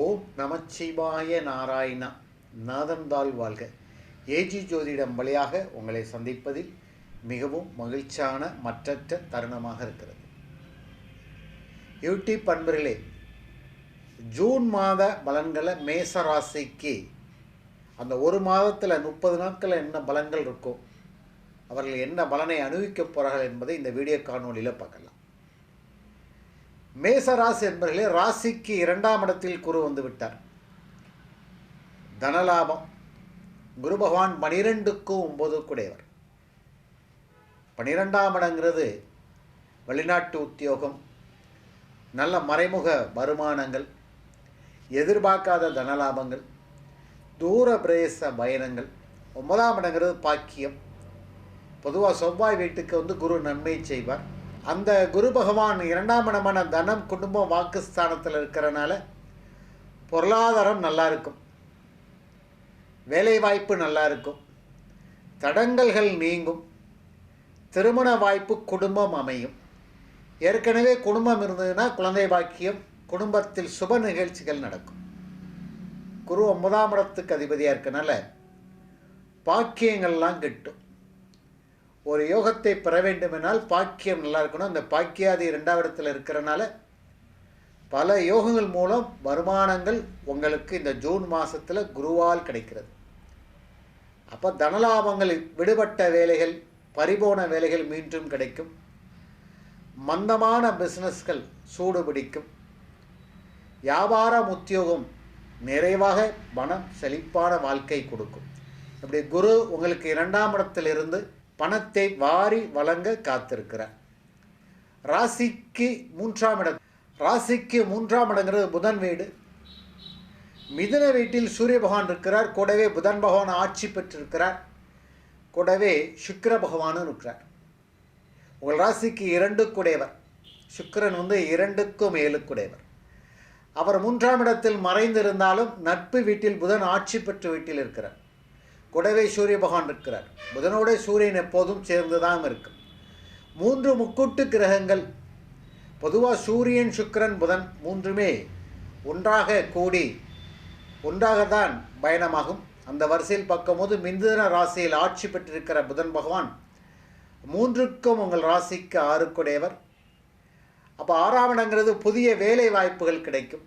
ஓம் நமச்சிவாய நாராயணா. நாதந்தாள் வாழ்க. ஏஜி ஜோதிடம் வழியாக உங்களை சந்திப்பதில் மிகவும் மகிழ்ச்சியான மற்றற்ற தருணமாக இருக்கிறது. யூடியூப் அன்பர்களே ஜூன் மாத பலன்களை மேச ராசிக்கு அந்த ஒரு மாதத்தில் முப்பது நாட்களில் என்ன பலன்கள் இருக்கோ அவர்கள் என்ன பலனை அனுபவிக்கப் போகிறார்கள் என்பதை இந்த வீடியோ காணொலியில் பார்க்கலாம். மேச ராசி என்பர்களே ராசிக்கு இரண்டாம் இடத்தில் குரு வந்து விட்டார். தனலாபம். குரு பகவான் பனிரெண்டுக்கும் ஒம்பது கூடையவர். பனிரெண்டாம் இடங்கிறது வெளிநாட்டு உத்தியோகம். நல்ல மறைமுக வருமானங்கள். எதிர்பார்க்காத தனலாபங்கள். தூர பிரதேச பயணங்கள். ஒன்பதாம் இடங்கிறது பாக்கியம். பொதுவாக செவ்வாய் வீட்டுக்கு வந்து குரு நன்மை செய்வார். அந்த குரு பகவான் இரண்டாம் இடமான தனம் குடும்பம் வாக்குஸ்தானத்தில் இருக்கிறனால பொருளாதாரம் நல்லா இருக்கும். வேலைவாய்ப்பு நல்லா இருக்கும். தடங்கல்கள் நீங்கும். திருமண வாய்ப்பு குடும்பம் அமையும். ஏற்கனவே குடும்பம் இருந்ததுன்னா குழந்தை பாக்கியம் குடும்பத்தில் சுப நிகழ்ச்சிகள் நடக்கும். குரு ஒன்பதாம் இடத்துக்கு அதிபதியாக இருக்கனால பாக்கியங்கள்லாம் கிட்டும். ஒரு யோகத்தை பெற வேண்டுமென்றால் பாக்கியம் நல்லா இருக்கணும். அந்த பாக்கியாதி இரண்டாம் இடத்துல இருக்கிறனால பல யோகங்கள் மூலம் வருமானங்கள் உங்களுக்கு இந்த ஜூன் மாதத்தில் குருவால் கிடைக்கிறது. அப்போ தனலாபங்கள் விடுபட்ட வேலைகள் பறிபோன வேலைகள் மீண்டும் கிடைக்கும். மந்தமான பிஸ்னஸ்கள் சூடு பிடிக்கும். வியாபாரம் உத்தியோகம் நிறைவாக மனம் செழிப்பான வாழ்க்கை கொடுக்கும். இப்படி குரு உங்களுக்கு இரண்டாம் இடத்திலிருந்து பணத்தை வாரி வழங்க காத்திருக்கிறார் ராசிக்கு மூன்றாம் இடம். ராசிக்கு மூன்றாம் இடங்கிறது புதன் வீடு. மிதன வீட்டில் சூரிய பகவான் இருக்கிறார். கூடவே புதன் பகவான் ஆட்சி பெற்றிருக்கிறார். கூடவே சுக்கிர பகவானும் இருக்கிறார். உங்கள் ராசிக்கு இரண்டு குடையவர் சுக்கிரன் வந்து இரண்டுக்கும் ஏழுக்குடையவர். அவர் மூன்றாம் இடத்தில் மறைந்திருந்தாலும் நட்பு வீட்டில் புதன் ஆட்சி பெற்ற வீட்டில் இருக்கிறார். கூடவே சூரிய பகவான் இருக்கிறார். புதனோட சூரியன் எப்போதும் சேர்ந்து தான் இருக்கும். மூன்று முக்கூட்டு கிரகங்கள் பொதுவாக சூரியன் சுக்கிரன் புதன் மூன்றுமே ஒன்றாக கூடி ஒன்றாகத்தான் பயணமாகும். அந்த வரிசையில் பார்க்கும்போது மிந்துன ராசியில் ஆட்சி பெற்றிருக்கிற புதன் பகவான் மூன்றுக்கும் உங்கள் ராசிக்கு ஆறுக்குடையவர். அப்போ ஆறாம் இடங்கிறது புதிய வேலை வாய்ப்புகள் கிடைக்கும்.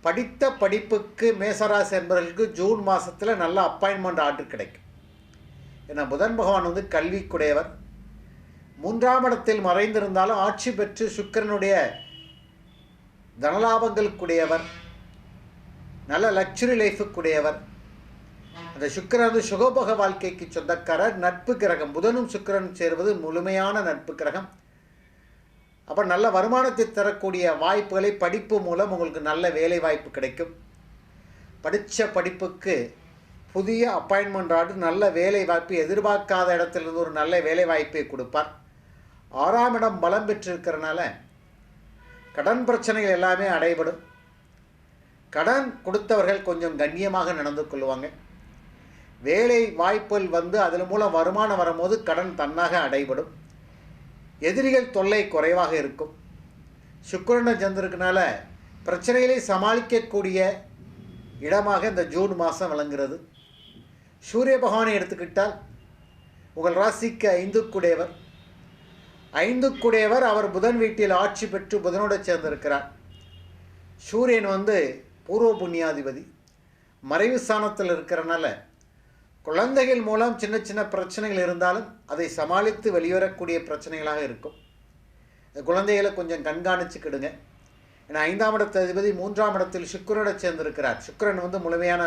படித்த படிப்புக்கு மேசராசி என்பவர்களுக்கு ஜூன் மாதத்தில் நல்ல அப்பாயின்மெண்ட் ஆர்டர் கிடைக்கும். ஏன்னா புதன் பகவான் வந்து கல்விக்குடையவர். மூன்றாம் இடத்தில் மறைந்திருந்தாலும் ஆட்சி பெற்று சுக்கரனுடைய தனலாபங்களுக்குடையவர். நல்ல லக்ஸுரி லைஃபுக்குடையவர் அந்த சுக்கரன் வந்து சுகபோக வாழ்க்கைக்கு சொந்தக்காரர். நட்பு கிரகம். புதனும் சுக்கரனும் சேர்வது முழுமையான நட்பு கிரகம். அப்போ நல்ல வருமானத்தை தரக்கூடிய வாய்ப்புகளை படிப்பு மூலம் உங்களுக்கு நல்ல வேலை வாய்ப்பு கிடைக்கும். படித்த படிப்புக்கு புதிய அப்பாயின்மெண்ட் ஆர்டர் நல்ல வேலை வாய்ப்பு எதிர்பார்க்காத இடத்துலேருந்து ஒரு நல்ல வேலை வாய்ப்பை கொடுப்பார். ஆறாம் இடம் பலம் பெற்றிருக்கிறனால கடன் பிரச்சனைகள் எல்லாமே அடைபடும். கடன் கொடுத்தவர்கள் கொஞ்சம் கண்ணியமாக நடந்து கொள்வாங்க. வேலை வாய்ப்புகள் வந்து அதன் மூலம் வருமானம் வரும்போது கடன் தன்னாக அடைபடும். எதிரிகள் தொல்லை குறைவாக இருக்கும். சுக்கரனை சந்திருக்கனால பிரச்சனைகளை சமாளிக்கக்கூடிய இடமாக இந்த ஜூன் மாதம் விளங்குகிறது. சூரிய பகவானை எடுத்துக்கிட்டால் உங்கள் ராசிக்கு ஐந்துக்குடையவர். ஐந்துக்குடையவர் அவர் புதன் வீட்டில் ஆட்சி பெற்று புதனோடு சேர்ந்திருக்கிறார். சூரியன் வந்து பூர்வ புண்ணியாதிபதி. மறைவு ஸ்தானத்தில் இருக்கிறனால குழந்தைகள் மூலம் சின்ன சின்ன பிரச்சனைகள் இருந்தாலும் அதை சமாளித்து வெளிவரக்கூடிய பிரச்சனைகளாக இருக்கும். குழந்தைகளை கொஞ்சம் கண்காணிச்சுக்கிடுங்க. ஏன்னா ஐந்தாம் இடத்து அதிபதி மூன்றாம் இடத்தில் சுக்கரோட சேர்ந்திருக்கிறார். சுக்கரன் வந்து முழுமையான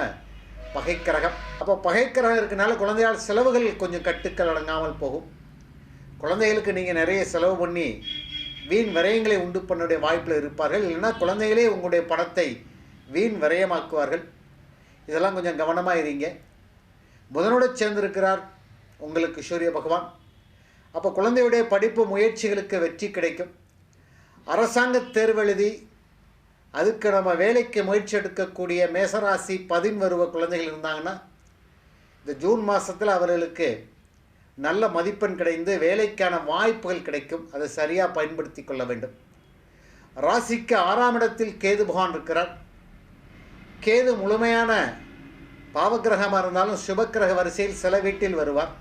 பகைக்கிரகம். அப்போ பகைக்கிரகம் இருக்கனால குழந்தையால் செலவுகள் கொஞ்சம் கட்டுக்கள் அடங்காமல் போகும். குழந்தைகளுக்கு நீங்கள் நிறைய செலவு பண்ணி வீண் விரயங்களை உண்டு பண்ணுடைய வாய்ப்பில் இருப்பார்கள். இல்லைன்னா குழந்தைகளே உங்களுடைய பணத்தை வீண் விரயமாக்குவார்கள். இதெல்லாம் கொஞ்சம் கவனமாக இருங்க. புதனோடு சேர்ந்திருக்கிறார் உங்களுக்கு சூரிய பகவான். அப்போ குழந்தையுடைய படிப்பு முயற்சிகளுக்கு வெற்றி கிடைக்கும். அரசாங்க தேர்வு எழுதி அதுக்கு நம்ம வேலைக்கு முயற்சி எடுக்கக்கூடிய மேசராசி பதின் வருவ குழந்தைகள் இருந்தாங்கன்னா இந்த ஜூன் மாதத்தில் அவர்களுக்கு நல்ல மதிப்பெண் கிடைந்து வேலைக்கான வாய்ப்புகள் கிடைக்கும். அதை சரியாக பயன்படுத்தி கொள்ள வேண்டும். ராசிக்கு ஆறாம் இடத்தில் கேது பகவான் இருக்கிறார். கேது முழுமையான பாவகிரகமாக இருந்தாலும் சுபக்கிரக வரிசையில் சில வீட்டில் வருவார்.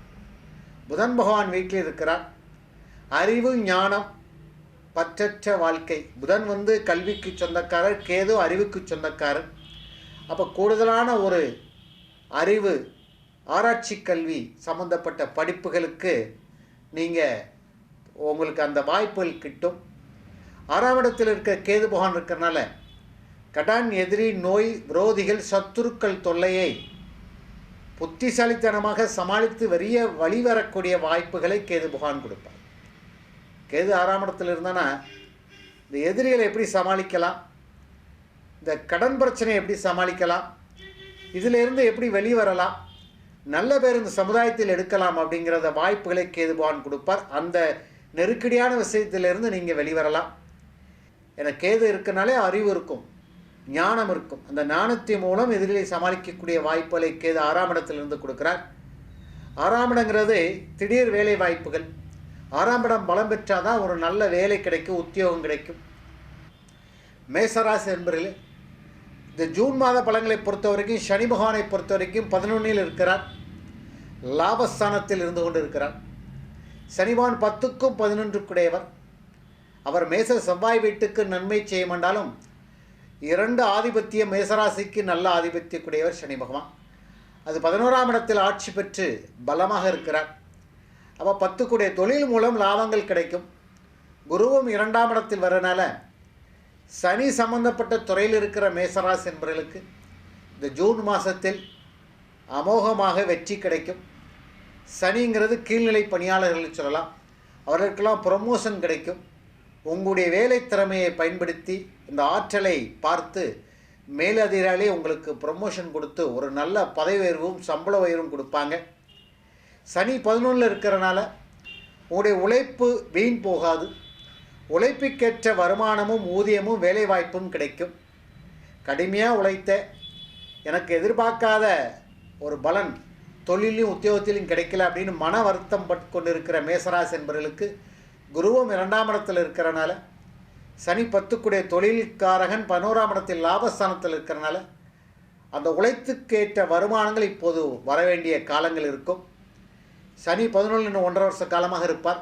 புதன் பகவான் வீட்டில் இருக்கிறார். அறிவு ஞானம் பற்றற்ற வாழ்க்கை. புதன் வந்து கல்விக்கு சொந்தக்காரர் கேது அறிவுக்கு சொந்தக்காரர். அப்போ கூடுதலான ஒரு அறிவு ஆராய்ச்சி கல்வி சம்மந்தப்பட்ட படிப்புகளுக்கு நீங்கள் உங்களுக்கு அந்த வாய்ப்புகள் கிட்டும். ஆறாம் இடத்தில் இருக்க கேது பகவான் இருக்கிறனால கடன் எதிரி நோய் விரோதிகள் சத்துருக்கள் தொல்லையை புத்திசாலித்தனமாக சமாளித்து வரிய வழிவரக்கூடிய வாய்ப்புகளை கேது புகான் கொடுப்பார். கேது ஆறாம் இடத்துல இருந்தானா இந்த எதிரிகளை எப்படி சமாளிக்கலாம்? இந்த கடன் பிரச்சனையை எப்படி சமாளிக்கலாம்? இதிலிருந்து எப்படி வெளிவரலாம் நல்ல பேர் இந்த சமுதாயத்தில் எடுக்கலாம் அப்படிங்கிறத வாய்ப்புகளை கேது பகவான் கொடுப்பார். அந்த நெருக்கடியான விஷயத்திலிருந்து நீங்கள் வெளிவரலாம் என கேது இருக்கனாலே அறிவு இருக்கும். ஞானம் இருக்கும். அந்த ஞானத்தின் மூலம் எதிரிகளை சமாளிக்கக்கூடிய வாய்ப்புகளை கேது ஆறாம் இடத்திலிருந்து கொடுக்குறார். ஆறாம் இடங்கிறது திடீர் வேலை வாய்ப்புகள். ஆறாம் இடம் பலம் பெற்றாதான் ஒரு நல்ல வேலை கிடைக்கும் உத்தியோகம் கிடைக்கும். மேசராசி என்பதில் இந்த ஜூன் மாத பலங்களை பொறுத்த வரைக்கும் சனி பகவானை பொறுத்த வரைக்கும் பதினொன்றில் இருக்கிறார். லாபஸ்தானத்தில் இருந்து கொண்டு இருக்கிறார் சனிவான் பத்துக்கும் பதினொன்றுக்குடையவர். அவர் மேச செவ்வாய் வீட்டுக்கு நன்மை செய்ய மாட்டாலும் இரண்டு ஆதிபத்திய மேசராசிக்கு நல்ல ஆதிபத்தியக்குடையவர் சனி பகவான். அது பதினோராம் இடத்தில் ஆட்சி பெற்று பலமாக இருக்கிறார். அப்போ பத்துக்குடைய தொழில் மூலம் லாபங்கள் கிடைக்கும். குருவும் இரண்டாம் இடத்தில் வரனால சனி சம்பந்தப்பட்ட துறையில் இருக்கிற மேசராசி என்பவர்களுக்கு இந்த ஜூன் மாதத்தில் அமோகமாக வெற்றி கிடைக்கும். சனிங்கிறது கீழ்நிலை பணியாளர்கள் சொல்லலாம். அவர்களுக்கெல்லாம் ப்ரொமோஷன் கிடைக்கும். உங்களுடைய வேலை திறமையை பயன்படுத்தி இந்த ஆற்றலை பார்த்து மேலதிகாரி உங்களுக்கு ப்ரொமோஷன் கொடுத்து ஒரு நல்ல பதவி உயர்வும் சம்பள உயர்வும் கொடுப்பாங்க. சனி பதினொன்றில் இருக்கிறனால உங்களுடைய உழைப்பு வீண் போகாது. உழைப்புக்கேற்ற வருமானமும் ஊதியமும் வேலைவாய்ப்பும் கிடைக்கும். கடுமையாக உழைத்த எனக்கு எதிர்பார்க்காத ஒரு பலன் தொழிலையும் உத்தியோகத்திலும் கிடைக்கல அப்படின்னு மன வருத்தம் பட்டு கொண்டு இருக்கிற மேசராசி என்பவர்களுக்கு குருவும் இரண்டாம் இடத்தில் இருக்கிறனால சனி பத்துக்குடைய தொழில்காரகன் பதினோராம் இடத்தில் லாபஸ்தானத்தில் இருக்கிறனால அந்த உழைத்துக்கேற்ற வருமானங்கள் இப்போது வர வேண்டிய காலங்கள் இருக்கும். சனி பதினொன்று ஒன்றரை வருஷ காலமாக இருப்பார்.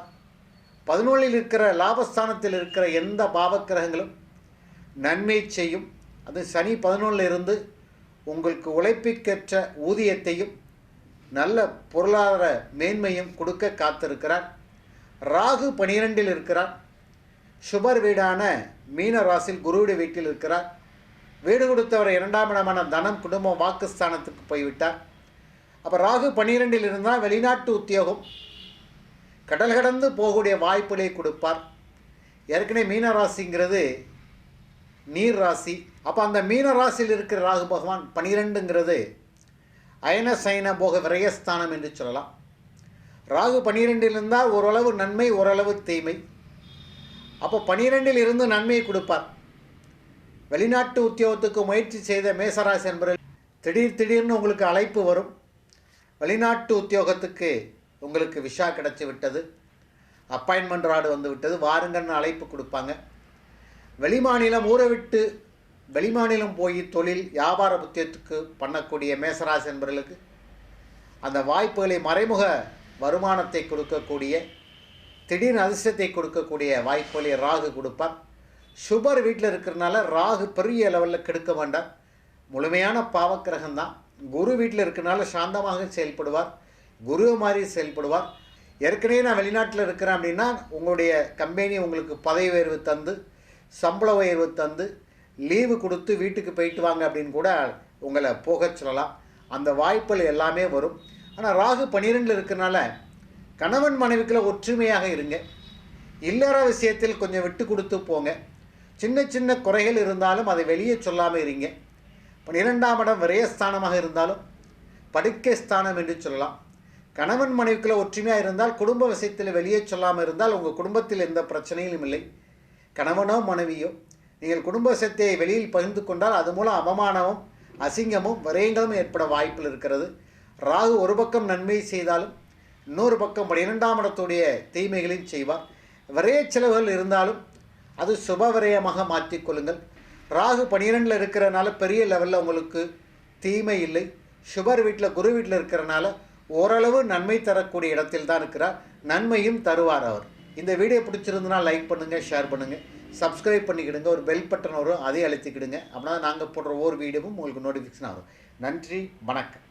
பதினொன்றில் இருக்கிற லாபஸ்தானத்தில் இருக்கிற எந்த பாவக்கிரகங்களும் நன்மை செய்யும். அது சனி பதினொன்றில் இருந்து உங்களுக்கு உழைப்பிற்கேற்ற ஊதியத்தையும் நல்ல பொருளாதார மேன்மையும் கொடுக்க காத்திருக்கிறார். ராகு பனிரெண்டில் இருக்கிறார். சுபர் வீடான மீன ராசியில் குருவுடைய வீட்டில் இருக்கிறார். வீடு கொடுத்தவர் இரண்டாம் இடமான தனம் குடும்பம் வாக்குஸ்தானத்துக்கு போய்விட்டார். அப்போ ராகு பன்னிரெண்டில் இருந்தால் வெளிநாட்டு உத்தியோகம். கடல் கடந்து போகக்கூடிய வாய்ப்புகளை கொடுப்பார். ஏற்கனவே மீன ராசிங்கிறது நீர் ராசி. அப்போ அந்த மீன ராசியில் இருக்கிற ராகு பகவான் பனிரெண்டுங்கிறது அயன சயன போக விரயஸ்தானம் என்று சொல்லலாம். ராகு பனிரெண்டில் இருந்தால் ஓரளவு நன்மை ஓரளவு தீமை. அப்போ பனிரெண்டில் இருந்து நன்மையை கொடுப்பார். வெளிநாட்டு உத்தியோகத்துக்கு முயற்சி செய்த மேசராசி என்பவர்கள் திடீர் திடீர்னு உங்களுக்கு அழைப்பு வரும். வெளிநாட்டு உத்தியோகத்துக்கு உங்களுக்கு விஷா கிடச்சி விட்டது. அப்பாயின்மெண்ட் ராடு வந்து விட்டது. வாருங்கன்னு அழைப்பு கொடுப்பாங்க. வெளிமாநிலம் ஊரை விட்டு வெளிமாநிலம் போய் தொழில் வியாபார புத்தியத்துக்கு பண்ணக்கூடிய மேசராசி என்பவர்களுக்கு அந்த வாய்ப்புகளை மறைமுக வருமானத்தை கொடுக்கக்கூடிய திடீர் அதிர்ஷ்டத்தை கொடுக்கக்கூடிய வாய்ப்புகளை ராகு கொடுப்பார். சுபர் வீட்டில் இருக்கிறனால ராகு பெரிய லெவலில் கெடுக்க வேண்டாம் முழுமையான பாவக்கிரகம் தான். குரு வீட்டில் இருக்கிறனால சாந்தமாக செயல்படுவார். குரு மாதிரி செயல்படுவார். ஏற்கனவே நான் வெளிநாட்டில் இருக்கிறேன் அப்படின்னா உங்களுடைய கம்பெனி உங்களுக்கு பதவி உயர்வு தந்து சம்பள உயர்வு தந்து லீவு கொடுத்து வீட்டுக்கு போயிட்டு வாங்க அப்படின்னு கூட உங்களை போகச் சொல்லலாம். அந்த வாய்ப்புகள் எல்லாமே வரும். ஆனால் ராகு பன்னிரெண்டில் இருக்கிறனால கணவன் மனைவிக்குள்ள ஒற்றுமையாக இருங்க. இல்லற விஷயத்தில் கொஞ்சம் விட்டு கொடுத்து போங்க. சின்ன சின்ன குறைகள் இருந்தாலும் அதை வெளியே சொல்லாமல் இருங்க. பன்னிரெண்டாம் இடம் விரயஸ்தானமாக இருந்தாலும் படுக்கை ஸ்தானம் என்று சொல்லலாம். கணவன் மனைவிக்குள்ள ஒற்றுமையாக இருந்தால் குடும்ப விஷயத்தில் வெளியே சொல்லாமல் இருந்தால் உங்கள் குடும்பத்தில் எந்த பிரச்சனையும் இல்லை. கணவனோ மனைவியோ நீங்கள் குடும்ப விஷயத்தை வெளியில் பகிர்ந்து கொண்டால் அது மூலம் அவமானமும் அசிங்கமும் விரயங்களும் ஏற்பட வாய்ப்பில் இருக்கிறது. ராகு ஒரு பக்கம் நன்மை செய்தாலும் இன்னொரு பக்கம் பன்னிரெண்டாம் இடத்துடைய தீமைகளையும் செய்வார். விரைய செலவுகள் இருந்தாலும் அது சுப விரயமாக மாற்றிக்கொள்ளுங்கள் ராகு பனிரெண்டில் இருக்கிறனால பெரிய லெவலில் உங்களுக்கு தீமை இல்லை. சுபர் வீட்டில் குரு வீட்டில் இருக்கிறனால ஓரளவு நன்மை தரக்கூடிய இடத்தில் தான் இருக்கிறார். நன்மையும் தருவார் அவர். இந்த வீடியோ பிடிச்சிருந்தனா லைக் பண்ணுங்கள் ஷேர் பண்ணுங்கள் சப்ஸ்கிரைப் பண்ணிக்கிடுங்க. ஒரு பெல் பட்டன் வரும் அதையும் அழுத்திக்கிடுங்க. அப்படின்னா நாங்கள் போடுற ஒவ்வொரு வீடியோவும் உங்களுக்கு நோட்டிஃபிகேஷன் ஆகும். நன்றி வணக்கம்.